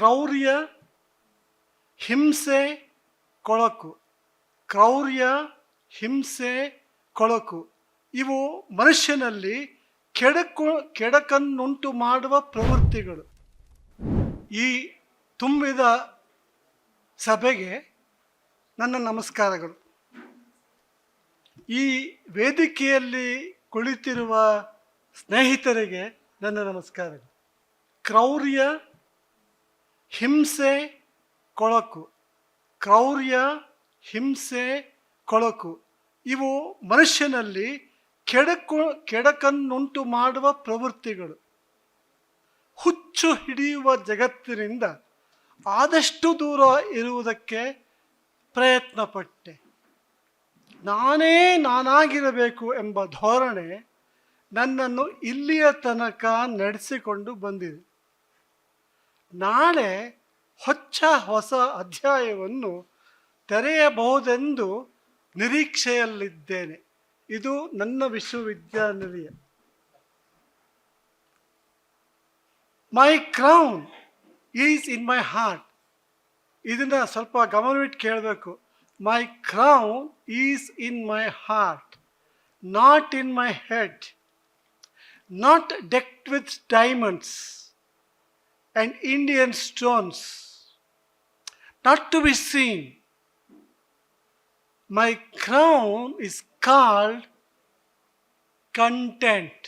ಕ್ರೌರ್ಯ ಹಿಂಸೆ ಕೊಳಕು. ಕ್ರೌರ್ಯ ಹಿಂಸೆ ಕೊಳಕು. ಇವು ಮನುಷ್ಯನಲ್ಲಿ ಕೆಡಕು, ಕೆಡಕನ್ನುಂಟು ಮಾಡುವ ಪ್ರವೃತ್ತಿಗಳು. ಈ ತುಂಬಿದ ಸಭೆಗೆ ನನ್ನ ನಮಸ್ಕಾರಗಳು. ಈ ವೇದಿಕೆಯಲ್ಲಿ ಕುಳಿತಿರುವ ಸ್ನೇಹಿತರಿಗೆ ನನ್ನ ನಮಸ್ಕಾರಗಳು. ಕ್ರೌರ್ಯ ಹಿಂಸೆ ಕೊಳಕು, ಕ್ರೌರ್ಯ, ಹಿಂಸೆ ಕೊಳಕು, ಇವು ಮನುಷ್ಯನಲ್ಲಿ ಕೆಡಕು, ಕೆಡಕನ್ನುಂಟು ಮಾಡುವ ಪ್ರವೃತ್ತಿಗಳು. ಹುಚ್ಚು ಹಿಡಿಯುವ ಜಗತ್ತಿನಿಂದ ಆದಷ್ಟು ದೂರ ಇರುವುದಕ್ಕೆ ಪ್ರಯತ್ನ ಪಟ್ಟೆ ನಾನೇ ನಾನಾಗಿರಬೇಕು ಎಂಬ ಧೋರಣೆ ನನ್ನನ್ನು ಇಲ್ಲಿಯ ತನಕ ನಡೆಸಿಕೊಂಡು ಬಂದಿದೆ. ನಾಳೆ ಹೊಚ್ಚ ಹೊಸ ಅಧ್ಯಾಯವನ್ನು ತೆರೆಯಬಹುದೆಂದು ನಿರೀಕ್ಷೆಯಲ್ಲಿದ್ದೇನೆ. ಇದು ನನ್ನ ವಿಶ್ವವಿದ್ಯಾನಿಲಯ. My crown is in my heart ಇದನ್ನ ಸ್ವಲ್ಪ ಗಮನವಿಟ್ಟು ಕೇಳಬೇಕು. My crown is in my heart not in my head not decked with diamonds And Indian stones not to be seen my crown is called content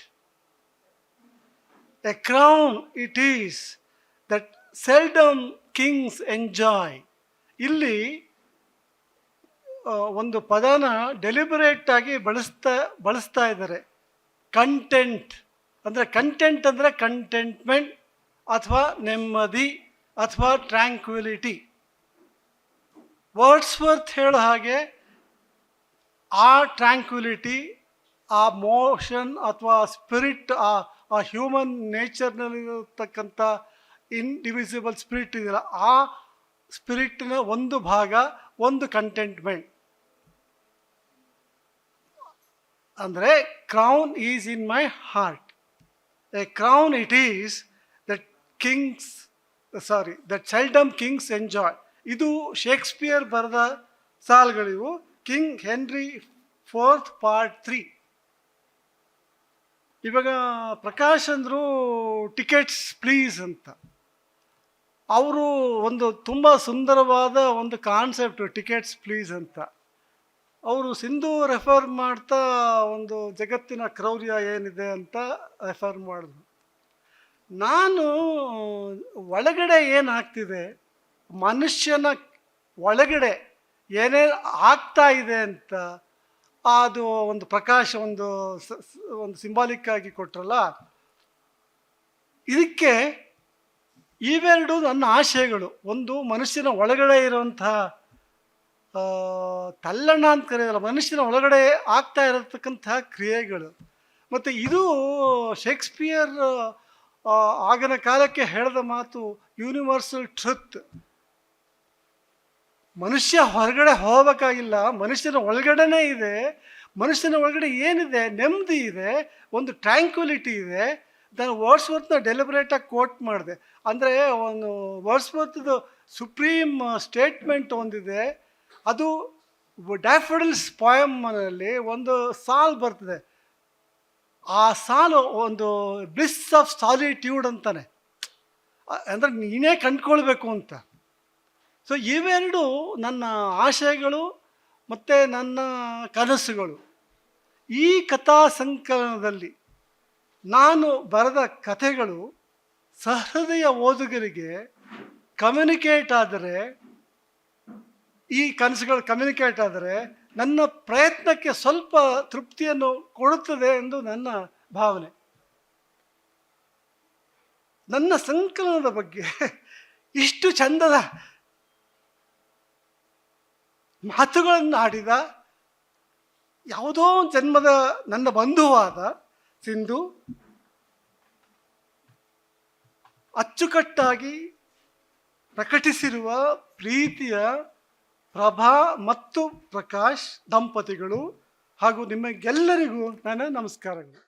A crown it is that seldom kings enjoy. ಇಲ್ಲಿ ಆ, ಒಂದು ಪದನ deliberate ಆಗಿ ಬಳಸ್ತಾ ಬಳಸ್ತಾ ಇದ್ದಾರೆ content ಅಂದರೆ content ಅಂದರೆ ಕಂಟೆಂಟ್ಮೆಂಟ್ ಅಥವಾ ನೆಮ್ಮದಿ ಅಥವಾ ಟ್ರ್ಯಾಂಕ್ವಿಲಿಟಿ ವರ್ಡ್ಸ್ವರ್ತ್ ಹೇಳೋ ಹಾಗೆ, ಆ ಟ್ರ್ಯಾಂಕ್ವಿಲಿಟಿ ಆ ಮೋಷನ್ ಅಥವಾ ಸ್ಪಿರಿಟ್ ಆ ಆ ಹ್ಯೂಮನ್ ನೇಚರ್ನಲ್ಲಿರತಕ್ಕಂಥ ಇನ್ಡಿವಿಸಿಬಲ್ ಸ್ಪಿರಿಟ್ ಇದೆಯಲ್ಲ, ಆ ಸ್ಪಿರಿಟ್ನ ಒಂದು ಭಾಗ, ಒಂದು ಕಂಟೆಂಟ್ಮೆಂಟ್ ಅಂದರೆ crown is in my heart a crown it is kings sorry the seldom kings enjoy ಇದು ಶೇಕ್ಸ್ಪಿಯರ್ ಬರೆದ ಸಾಲುಗಳಿವು. King Henry fourth part three ಇವಾಗ ಪ್ರಕಾಶ್ ಅಂದರು ಟಿಕೆಟ್ಸ್ ಪ್ಲೀಸ್ ಅಂತ. ಅವರು ಒಂದು ತುಂಬ ಸುಂದರವಾದ ಒಂದು ಕಾನ್ಸೆಪ್ಟು ಟಿಕೆಟ್ಸ್ ಪ್ಲೀಸ್ ಅಂತ. ಅವರು ಸಿಂಧು ರೆಫರ್ ಮಾಡ್ತಾ ಒಂದು ಜಗತ್ತಿನ ಕ್ರೌರ್ಯ ಏನಿದೆ ಅಂತ ರೆಫರ್ ಮಾಡಿದ್ರು. ನಾನು ಒಳಗಡೆ ಏನಾಗ್ತಿದೆ ಮನುಷ್ಯನ ಒಳಗಡೆ ಏನೇನು ಆಗ್ತಾ ಇದೆ ಅಂತ ಅದು ಒಂದು ಪ್ರಕಾಶ, ಒಂದು ಒಂದು ಸಿಂಬಾಲಿಕ್ ಆಗಿ ಕೊಟ್ರಲ್ಲ, ಇದಕ್ಕೆ ಇವೆರಡು ನನ್ನ ಆಶಯಗಳು. ಒಂದು, ಮನುಷ್ಯನ ಒಳಗಡೆ ಇರುವಂತಹ ತಲ್ಲಣ್ಣ ತಲ್ಲಣ ಅಂತ ಕರೆಯಲ್ಲ ಮನುಷ್ಯನ ಒಳಗಡೆ ಆಗ್ತಾ ಇರತಕ್ಕಂತಹ ಕ್ರಿಯೆಗಳು. ಮತ್ತು ಇದು ಶೇಕ್ಸ್ಪಿಯರ್ ಆಗಿನ ಕಾಲಕ್ಕೆ ಹೇಳಿದ ಮಾತು ಯೂನಿವರ್ಸಲ್ ಟ್ರುತ್ ಮನುಷ್ಯ ಹೊರಗಡೆ ಹೋಗಬೇಕಾಗಿಲ್ಲ, ಮನುಷ್ಯನ ಒಳಗಡೆನೇ ಇದೆ. ಮನುಷ್ಯನ ಒಳಗಡೆ ಏನಿದೆ? ನೆಮ್ಮದಿ ಇದೆ, ಒಂದು ಟ್ರ್ಯಾಂಕ್ವಿಲಿಟಿ ಇದೆ. ನಾನು ವರ್ಡ್ಸ್ವರ್ತ್ನ ಡೆಲಿಬ್ರೇಟಾಗಿ ಕೋಟ್ ಮಾಡಿದೆ. ಅಂದರೆ ಒಂದು ವರ್ಡ್ಸ್ವರ್ತ್ದು ಸುಪ್ರೀಮ್ ಸ್ಟೇಟ್ಮೆಂಟ್ ಒಂದಿದೆ. ಅದು ಡ್ಯಾಫಡಿಲ್ಸ್ ಪೋಯಮ್ನಲ್ಲಿ ಒಂದು ಸಾಲ್ ಬರ್ತದೆ. ಆ ಸಾಲು ಒಂದು ಬ್ಲಿಸ್ ಆಫ್ ಸಾಲಿಟ್ಯೂಡ್ ಅಂತಾನೆ. ಅಂದರೆ ನೀನೇ ಕಂಡ್ಕೊಳ್ಬೇಕು ಅಂತ. ಸೊ ಇವೆರಡು ನನ್ನ ಆಶಯಗಳು ಮತ್ತು ನನ್ನ ಕನಸುಗಳು. ಈ ಕಥಾ ಸಂಕಲನದಲ್ಲಿ ನಾನು ಬರೆದ ಕಥೆಗಳು ಸಹೃದಯ ಓದುಗರಿಗೆ ಕಮ್ಯುನಿಕೇಟ್ ಆದರೆ, ಈ ಕನಸುಗಳು ಕಮ್ಯುನಿಕೇಟ್ ಆದರೆ ನನ್ನ ಪ್ರಯತ್ನಕ್ಕೆ ಸ್ವಲ್ಪ ತೃಪ್ತಿಯನ್ನು ಕೊಡುತ್ತದೆ ಎಂದು ನನ್ನ ಭಾವನೆ. ನನ್ನ ಸಂಕಲನದ ಬಗ್ಗೆ ಇಷ್ಟು ಚಂದದ ಮಾತುಗಳನ್ನು ಆಡಿದ ಯಾವುದೋ ಒಂದು ಜನ್ಮದ ನನ್ನ ಬಂಧುವಾದ ಸಿಂಧು ಅಚ್ಚುಕಟ್ಟಾಗಿ ಪ್ರಕಟಿಸಿರುವ ಪ್ರೀತಿಯ ಪ್ರಭಾ ಮತ್ತು ಪ್ರಕಾಶ್ ದಂಪತಿಗಳು ಹಾಗೂ ನಿಮಗೆಲ್ಲರಿಗೂ ನಾನು ನಮಸ್ಕಾರಗಳು.